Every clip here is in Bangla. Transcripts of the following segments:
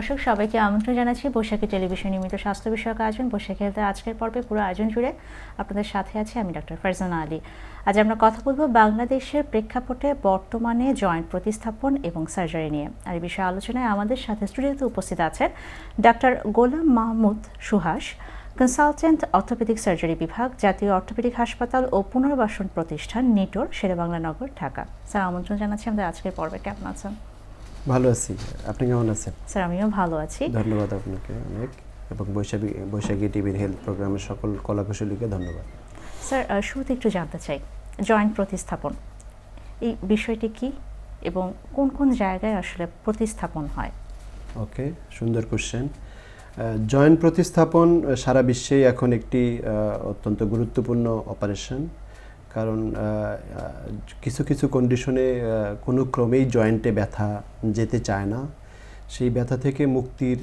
দর্শক, সবাইকে আমন্ত্রণ জানাচ্ছি বৈশাখী টেলিভিশন নিয়মিত স্বাস্থ্য বিষয়ক আয়োজন, বৈশাখী হেলথের আজকের পর্বে পুরো আয়োজন জুড়ে আপনাদের সাথে আছি আমি ডক্টর ফারজানা আলী। আজ আমরা কথা বলব বাংলাদেশের প্রেক্ষাপটে বর্তমানে জয়েন্ট প্রতিস্থাপন এবং সার্জারি নিয়ে। আর এই বিষয়ে আলোচনায় আমাদের সাথে স্টুডিওতে উপস্থিত আছেন doctor Golam Mahmud Suhas consultant orthopaedic surgery বিভাগ, জাতীয় অর্থোপেডিক হাসপাতাল ও পুনর্বাসন প্রতিষ্ঠান, নিটোর, শেরেবাংলা নগর, ঢাকা। স্যার, আমন্ত্রণ জানাচ্ছি আমাদের আজকের পর্বে। কেমন আছেন? ভালো আছি। আপনি কেমন আছেন? স্যার আমিও ভালো আছি। ধন্যবাদ আপনাকে অনেক। এবং বৈশাখী বৈশাখী টিভির হেলথ প্রোগ্রামের সকল কলাকুশলীকে ধন্যবাদ। স্যার শুরুতে একটু জানতে চাই। জয়েন্ট প্রতিস্থাপন এই বিষয়টি কি? এবং কোন কোন জায়গায় আসলে প্রতিস্থাপন হয়? ওকে সুন্দর কোশ্চেন জয়েন্ট প্রতিস্থাপন সারা বিশ্বেই এখন একটি অত্যন্ত গুরুত্বপূর্ণ অপারেশন কারণ কিছু কিছু কন্ডিশনে কোনো ক্রমেই জয়েন্টে ব্যথা যেতে চায় না। সেই ব্যথা থেকে মুক্তির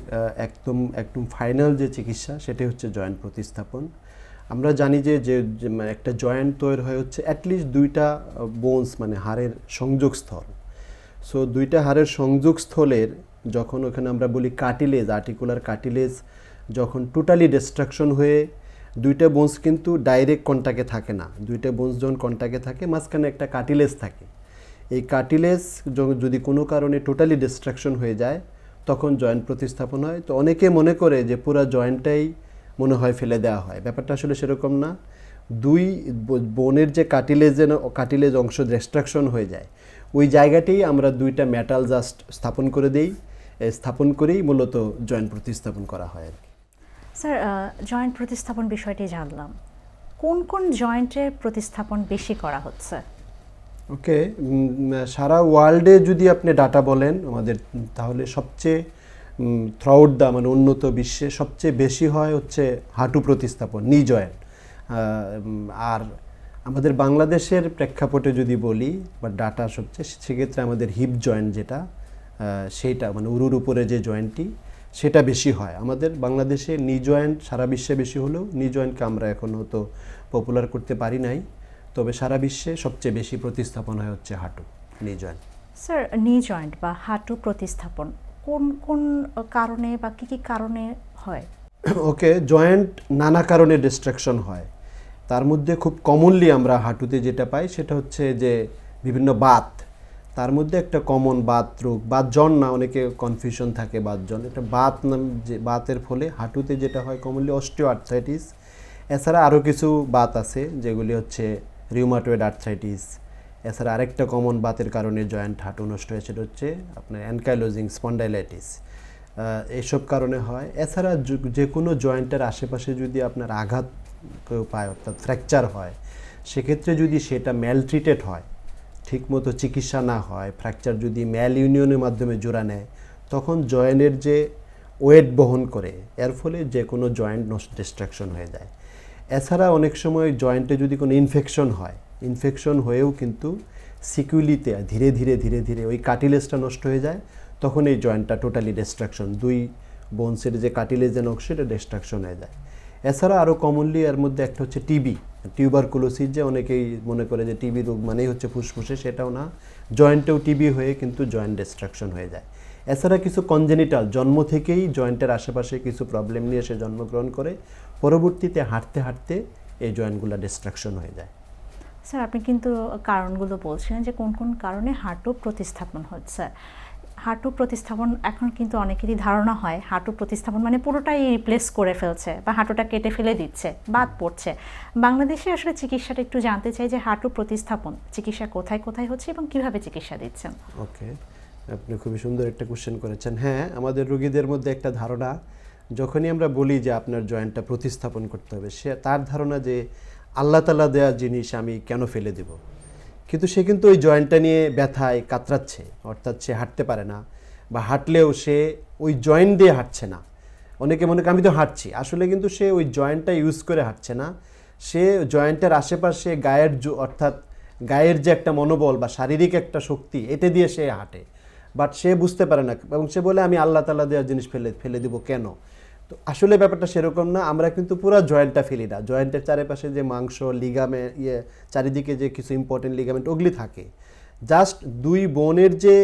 একদম একদম ফাইনাল যে চিকিৎসা সেটি হচ্ছে জয়েন্ট প্রতিস্থাপন। আমরা জানি যে যে মানে একটা জয়েন্ট তৈরি হয় হচ্ছে অ্যাটলিস্ট দুইটা বোনস মানে হাড়ের সংযোগস্থল। সো দুইটা হাড়ের সংযোগস্থলের যখন ওখানে আমরা বলি কাটিলেজ আর্টিকুলার কাটিলেজ যখন টোটালি ডিস্ট্রাকশন হয়ে দুইটা বোনস কিন্তু ডাইরেক্ট কন্টাক্টে থাকে না। দুইটা বোনস যখন কন্টাক্টে থাকে, মাঝখানে একটা কাটিলেস থাকে। এই কাটিলেস যদি কোনো কারণে টোটালি ডিস্ট্রাকশন হয়ে যায়, তখন জয়েন্ট প্রতিস্থাপন হয়। তো অনেকে মনে করে যে পুরো জয়েন্টটাই মনে হয় ফেলে দেওয়া হয়। ব্যাপারটা আসলে সেরকম না। দুই বোনের যে কাটিলেজের কাটিলেজ অংশ ডিস্ট্রাকশন হয়ে যায়। ওই জায়গাতেই আমরা দুইটা মেটাল জাস্ট স্থাপন করে দেই। স্থাপন করেই মূলত জয়েন্ট প্রতিস্থাপন করা হয় আর কি। স্যার জয়েন্ট প্রতিস্থাপন বিষয়টি জানলাম। কোন কোন জয়েন্টের প্রতিস্থাপন বেশি করা হচ্ছে? ওকে সারা ওয়ার্ল্ডে যদি আপনি ডাটা বলেন, আমাদের তাহলে সবচেয়ে থ্রাউট দা মানে উন্নত বিশ্বে সবচেয়ে বেশি হয় হচ্ছে হাঁটু প্রতিস্থাপন নি জয়েন্ট আর আমাদের বাংলাদেশের প্রেক্ষাপটে যদি বলি, বা ডাটা সবচেয়ে, সেক্ষেত্রে আমাদের হিপ জয়েন্ট যেটা সেইটা মানে উরুর উপরে যে জয়েন্টটি সেটা বেশি হয়। আমাদের বাংলাদেশে নি জয়েন্ট সারা বিশ্বে বেশি হলেও নি জয়েন্টকে আমরা এখনও তো পপুলার করতে পারি নাই। তবে সারা বিশ্বে সবচেয়ে বেশি প্রতিস্থাপন হয় হচ্ছে হাঁটু নি জয়েন্ট। স্যার নি জয়েন্ট বা হাঁটু প্রতিস্থাপন কোন কোন কারণে বা কী কী কারণে হয়? ওকে জয়েন্ট নানা কারণে ডিস্ট্রাকশন হয়। তার মধ্যে খুব কমনলি আমরা হাঁটুতে যেটা পাই সেটা হচ্ছে যে বিভিন্ন বাত তার মধ্যে একটা কমন বাত রোগ, বাত জন না, অনেকে কনফিউশন থাকে বাত জন। এটা বাত নাম যে, বাতের ফলে হাঁটুতে যেটা হয় কমনলি অস্টিও আর্থ্রাইটিস এছাড়া আরও কিছু বাত আছে, যেগুলি হচ্ছে রিউমাটয়েড আর্থ্রাইটিস এছাড়া আরেকটা কমন বাতের কারণে জয়েন্ট হাঁটু নষ্ট হয়, সেটা হচ্ছে আপনার অ্যানকাইলোজিং স্পন্ডাইলাইটিস এসব কারণে হয়। এছাড়া যে কোনো জয়েন্টের আশেপাশে যদি আপনার আঘাত কেউ পায়, অর্থাৎ ফ্র্যাকচার হয়, সেক্ষেত্রে যদি সেটা ম্যালট্রিটেড হয় ঠিকমতো চিকিৎসা না হয় ফ্র্যাকচার যদি ম্যাল ইউনিয়নের মাধ্যমে জোড়া নেয়, তখন জয়েন্টের যে ওয়েট বহন করে, এর ফলে যে কোনো জয়েন্ট ডিস্ট্রাকশন হয়ে যায়। এছাড়া অনেক সময় জয়েন্টে যদি কোনো ইনফেকশন হয় ইনফেকশন হয়েও কিন্তু সিকুইলিতে ধীরে ধীরে ধীরে ধীরে ওই কাটিলেজটা নষ্ট হয়ে যায়, তখন এই জয়েন্টটা টোটালি ডিস্ট্রাকশন দুই বোনসের যে কাটিলেজের অংশ এটা ডিস্ট্রাকশন হয়ে যায়। এছাড়া আরও কমনলি এর মধ্যে একটা হচ্ছে টিবি টিউবারকুলোসিস যে অনেকেই মনে করে যে টিবি রোগ মানেই হচ্ছে ফুসফুসে, সেটাও না। জয়েন্টেও টিবি হয়ে কিন্তু জয়েন্ট ডিস্ট্রাকশন হয়ে যায়। এছাড়া কিছু কনজেনিটাল, জন্ম থেকেই জয়েন্টের আশেপাশে কিছু প্রবলেম নিয়ে সে জন্মগ্রহণ করে, পরবর্তীতে হাঁটতে হাঁটতে এই জয়েন্টগুলো ডিস্ট্রাকশন হয়ে যায়। স্যার, আপনি কিন্তু কারণগুলো বলছিলেন যে কোন কোন কারণে হাঁটু প্রতিস্থাপন হচ্ছে। হাঁটু প্রতিস্থাপন এখন কিন্তু অনেকেরই ধারণা হয়। হাঁটু প্রতিস্থাপন মানে পুরোটাই রিপ্লেস করে ফেলছে বা হাঁটুটা কেটে ফেলে দিচ্ছে, বাদ পড়ছে। বাংলাদেশে আসলে চিকিৎসাটা একটু জানতে চাই যে হাঁটু প্রতিস্থাপন, চিকিৎসা কোথায় কোথায় হচ্ছে এবং কীভাবে চিকিৎসা দিচ্ছেন? ওকে, আপনি খুবই সুন্দর একটা কোশ্চেন করেছেন। হ্যাঁ আমাদের রোগীদের মধ্যে একটা ধারণা, যখনই আমরা বলি যে আপনার জয়েন্টটা প্রতিস্থাপন করতে হবে, সে, তার ধারণা যে আল্লাহ তালা দেওয়া জিনিস আমি কেন ফেলে দেব? কিন্তু সে কিন্তু ওই জয়েন্টটা নিয়ে ব্যথায়, কাতরাচ্ছে, অর্থাৎ সে হাঁটতে পারে না বা হাঁটলেও সে ওই জয়েন্ট দিয়ে হাঁটছে না। অনেকে মনে করে আমি তো হাঁটছি। আসলে কিন্তু সে ওই জয়েন্টটা ইউজ করে হাঁটছে না। সে জয়েন্টের আশেপাশে গায়ের অর্থাৎ গায়ের যে একটা মনোবল বা শারীরিক একটা শক্তি এটা দিয়ে সে হাঁটে। বাট সে বুঝতে পারে না এবং সে বলে, আমি আল্লাহ তালা দেওয়ার জিনিস ফেলে ফেলে দিব কেন? তো আসলে ব্যাপারটা সেরকম না, আমরা কিন্তু পুরো জয়েন্টটা ফেলি না। জয়েন্টের চারিপাশে যে মাংস লিগামে ইয়ে চারিদিকে যে কিছু ইম্পর্টেন্ট লিগামেন্ট ওগুলি থাকে। জাস্ট দুই বোনের যে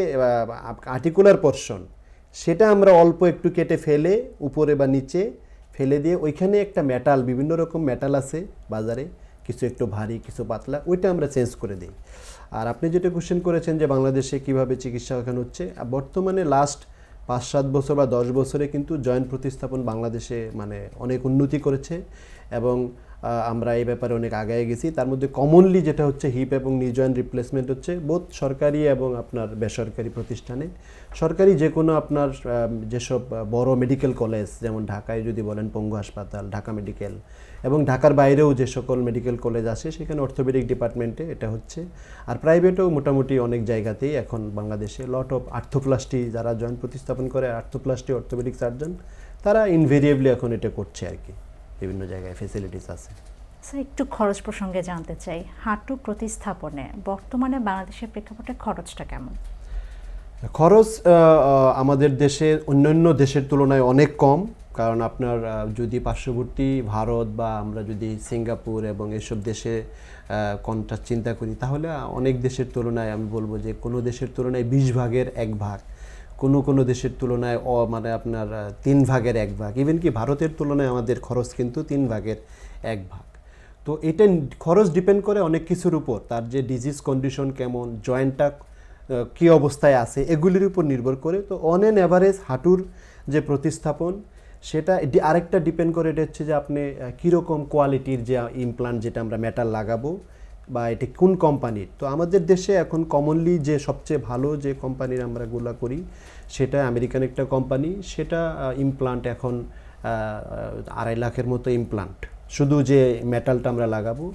আর্টিকুলার পোর্শন সেটা আমরা অল্প একটু কেটে ফেলে উপরে বা নিচে ফেলে দিয়ে ওইখানে একটা মেটাল বিভিন্ন রকম মেটাল আছে বাজারে, কিছু একটু ভারী, কিছু পাতলা, ওইটা আমরা চেঞ্জ করে দিই। আর আপনি যেটা কোশ্চেন করেছেন যে বাংলাদেশে কীভাবে চিকিৎসা এখানে হচ্ছে, বর্তমানে লাস্ট পাঁচ সাত বছর বা দশ বছরে কিন্তু জয়েন্ট প্রতিস্থাপন বাংলাদেশে মানে অনেক উন্নতি করেছে এবং আমরা এই ব্যাপারে অনেক আগায় গেছি। তার মধ্যে কমনলি যেটা হচ্ছে হিপ এবং নি জয়েন্ট রিপ্লেসমেন্ট হচ্ছে বোধ সরকারি এবং আপনার বেসরকারি প্রতিষ্ঠানে। সরকারি যে কোনো আপনার যেসব বড় মেডিকেল কলেজ যেমন ঢাকায় যদি বলেন পঙ্গু হাসপাতাল, ঢাকা মেডিকেল এবং ঢাকার বাইরেও যে সকল মেডিকেল কলেজ আছে, সেখানে অর্থোপেডিক ডিপার্টমেন্টে এটা হচ্ছে। আর প্রাইভেটেও মোটামুটি অনেক জায়গাতেই এখন বাংলাদেশে লট অফ আর্থোপ্লাস্টি যারা জয়েন্ট প্রতিস্থাপন করে আর্থোপ্লাস্টি অর্থোপেডিক সার্জন তারা ইনভেরিয়েবলি এখন এটা করছে আর কি। বিভিন্ন জায়গায় ফেসিলিটিস আছে। স্যার একটু খরচ প্রসঙ্গে জানতে চাই। হাঁটু প্রতিস্থাপনে বর্তমানে বাংলাদেশের প্রেক্ষাপটে খরচটা কেমন? খরচ আমাদের দেশে অন্যান্য দেশের তুলনায় অনেক কম। কারণ আপনার যদি পার্শ্ববর্তী ভারত বা আমরা যদি সিঙ্গাপুর এবং এসব দেশে কনটা চিন্তা করি তাহলে অনেক দেশের তুলনায় আমি বলব যে কোনো দেশের তুলনায় বিশ ভাগের এক ভাগ। কোনো কোনো দেশের তুলনায় অ মানে আপনার তিন ভাগের এক ভাগ। ইভেন কি ভারতের তুলনায় আমাদের খরচ কিন্তু তিন ভাগের এক ভাগ। তো এটা খরচ ডিপেন্ড করে অনেক কিছুর উপর। তার যে ডিজিজ কন্ডিশন কেমন জয়েন্টটা কী অবস্থায় আছে, এগুলির উপর নির্ভর করে। তো অন অ্যান অ্যাভারেজ হাঁটুর যে প্রতিস্থাপন, সেটা আরেকটা ডিপেন্ড করে, এটা হচ্ছে যে আপনি কীরকম কোয়ালিটির যে ইমপ্লান্ট যেটা আমরা মেটাল লাগাবো বা এটি কোন কোম্পানির তো আমাদের দেশে এখন কমনলি যে সবচেয়ে ভালো যে কোম্পানির আমরা গুলা করি, সেটা আমেরিকান একটা কোম্পানি সেটা ইমপ্লান্ট এখন আড়াই লাখের মতো ইমপ্লান্ট শুধু যে মেটালটা আমরা লাগাবো।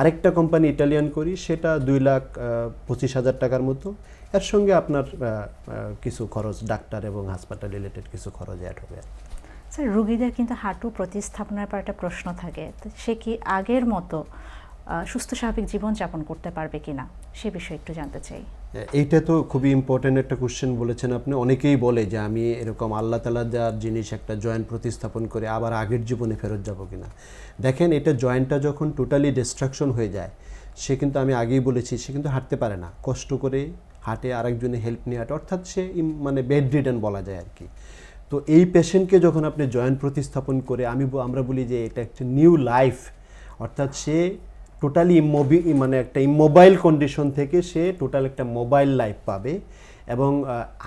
আরেকটা কোম্পানি ইটালিয়ান করি, সেটা দুই লাখ পঁচিশ হাজার টাকার মতো। এর সঙ্গে আপনার কিছু খরচ, ডাক্তার এবং হাসপাতাল রিলেটেড কিছু খরচ অ্যাড হবে। স্যার, রুগীদের কিন্তু হাঁটু প্রতিস্থাপনের পর একটা প্রশ্ন থাকে। সে কি আগের মতো সুস্থ স্বাভাবিক জীবনযাপন করতে পারবে কিনা সে বিষয়ে একটু জানতে চাই। এইটা তো খুবই ইম্পর্ট্যান্ট একটা কোশ্চেন বলেছেন আপনি। অনেকেই বলে যে আমি এরকম আল্লাহ তালা দেওয়ার জিনিস একটা জয়েন্ট প্রতিস্থাপন করে আবার আগের জীবনে ফেরত যাব কিনা। দেখেন, এটা জয়েন্টটা যখন টোটালি ডিস্ট্রাকশন হয়ে যায়, সে কিন্তু আমি আগেই বলেছি, সে কিন্তু হাঁটতে পারে না। কষ্ট করে হাঁটে আরেকজনের হেল্প নিয়ে হাঁটে অর্থাৎ সে মানে বেড রিডেন বলা যায় আর কি। তো এই পেশেন্টকে যখন আপনি জয়েন্ট প্রতিস্থাপন করে, আমি আমরা বলি যে এটা একটা নিউ লাইফ অর্থাৎ সে টোটালি ইমোবি মানে একটা ইমোবাইল কন্ডিশন থেকে সে টোটাল একটা মোবাইল লাইফ পাবে এবং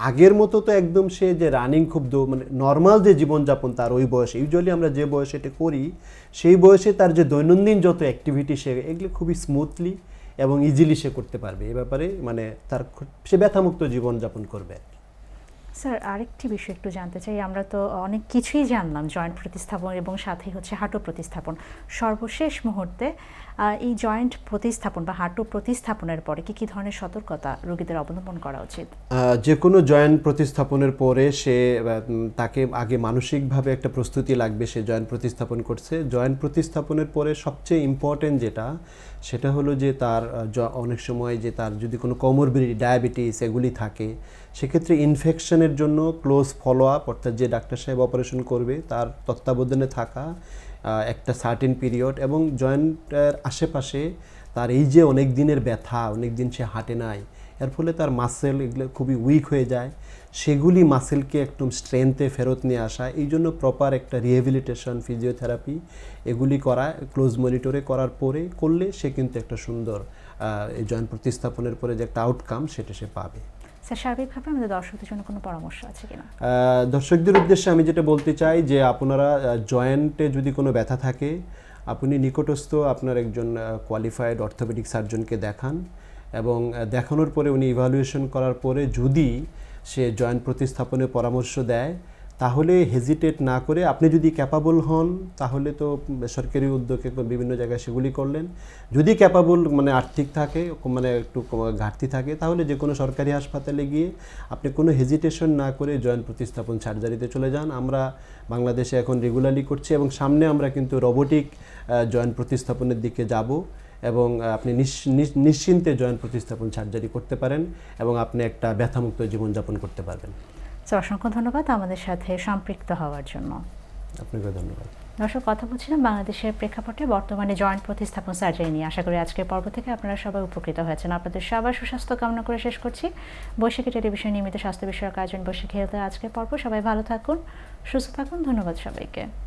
আগের মতো তো একদম সে যে রানিং খুব মানে নর্মাল যে জীবনযাপন তার ওই বয়সে ইউজুয়ালি আমরা যে বয়সে এটা করি, সেই বয়সে তার যে দৈনন্দিন যত অ্যাক্টিভিটি সে, এগুলো খুবই স্মুথলি এবং ইজিলি সে করতে পারবে। এ ব্যাপারে মানে তার সে ব্যথামুক্ত জীবনযাপন করবে স্যার, আরেকটি বিষয় একটু জানতে চাই। আমরা তো অনেক কিছুই জানলাম, জয়েন্ট প্রতিস্থাপন এবং সাথে হচ্ছে হাঁটু প্রতিস্থাপন। সর্বশেষ মুহূর্তে এই জয়েন্ট প্রতিস্থাপন বা হাঁটু প্রতিস্থাপনের পরে কি কি ধরনের সতর্কতা রোগীদের অবলম্বন করা উচিত? যে কোনো জয়েন্ট প্রতিস্থাপনের পরে সে তাকে আগে মানসিকভাবে একটা প্রস্তুতি লাগবে, সে জয়েন্ট প্রতিস্থাপন করছে। জয়েন্ট প্রতিস্থাপনের পরে সবচেয়ে ইম্পর্টেন্ট যেটা, সেটা হলো যে তার অনেক সময় যে তার যদি কোনো কমরবিলিটি ডায়াবেটিস এগুলি থাকে, সেক্ষেত্রে ইনফেকশনের জন্য ক্লোজ ফলো আপ অর্থাৎ যে ডাক্তার সাহেব অপারেশন করবে, তার তত্ত্বাবধানে থাকা একটা সার্টেন পিরিয়ড এবং জয়েন্টের আশেপাশে তার এই যে অনেক দিনের ব্যথা, অনেক দিন সে হাঁটে নাই, এর ফলে তার মাসেল এগুলো খুবই উইক হয়ে যায়। সেগুলি মাসেলকে একদম স্ট্রেংথে ফেরত নিয়ে আসা, এই জন্য প্রপার একটা রিহেবিলিটেশন ফিজিওথেরাপি এগুলি করা ক্লোজ মনিটরে করার পরে করলে সে কিন্তু একটা সুন্দর জয়েন্ট প্রতিস্থাপনের পরে যে একটা আউটকাম সেটা সে পাবে। স্যার সার্বিকভাবে আমাদের দর্শকদের জন্য কোনো পরামর্শ আছে কিনা? দর্শকদের উদ্দেশ্যে আমি যেটা বলতে চাই যে আপনারা জয়েন্টে যদি কোনো ব্যথা থাকে, আপনি নিকটস্থ আপনার একজন কোয়ালিফাইড অর্থোপেডিক সার্জনকে দেখান এবং দেখানোর পরে উনি ইভালুয়েশন করার পরে যদি সে জয়েন্ট প্রতিস্থাপনের পরামর্শ দেয় তাহলে হেজিটেট না করে আপনি যদি ক্যাপাবল হন, তাহলে তো বেসরকারি উদ্যোগে বিভিন্ন জায়গায় সেগুলি করলেন। যদি ক্যাপাবল মানে আর্থিক থাকে মানে একটু ঘাটতি থাকে, তাহলে যে কোনো সরকারি হাসপাতালে গিয়ে আপনি কোনো হেজিটেশন না করে জয়েন্ট প্রতিস্থাপন সার্জারিতে চলে যান। আমরা বাংলাদেশে এখন রেগুলারলি করছি এবং সামনে আমরা কিন্তু রোবোটিক জয়েন্ট প্রতিস্থাপনের দিকে যাব এবং আপনি নিশ- নিশ- নিশ্চিন্তে জয়েন্ট প্রতিস্থাপন সার্জারি করতে পারেন এবং আপনি একটা ব্যথামুক্ত জীবনযাপন করতে পারবেন। অসংখ্য ধন্যবাদ আমাদের সাথে সম্পৃক্ত হওয়ার জন্য। আপনাকে ধন্যবাদ। দর্শক কথা বলছিলাম বাংলাদেশের প্রেক্ষাপটে বর্তমানে জয়েন্ট প্রতিস্থাপন সার্জারি নিয়ে। আশা করি আজকের পর্ব থেকে আপনারা সবাই উপকৃত হয়েছেন। আপনাদের সবার সুস্বাস্থ্য কামনা করে শেষ করছি। বৈশাখী টেলিভিশন নিয়মিত স্বাস্থ্য বিষয়ক আয়োজন বৈশাখী হেলথের আজকের পর্ব। সবাই ভালো থাকুন সুস্থ থাকুন। ধন্যবাদ সবাইকে।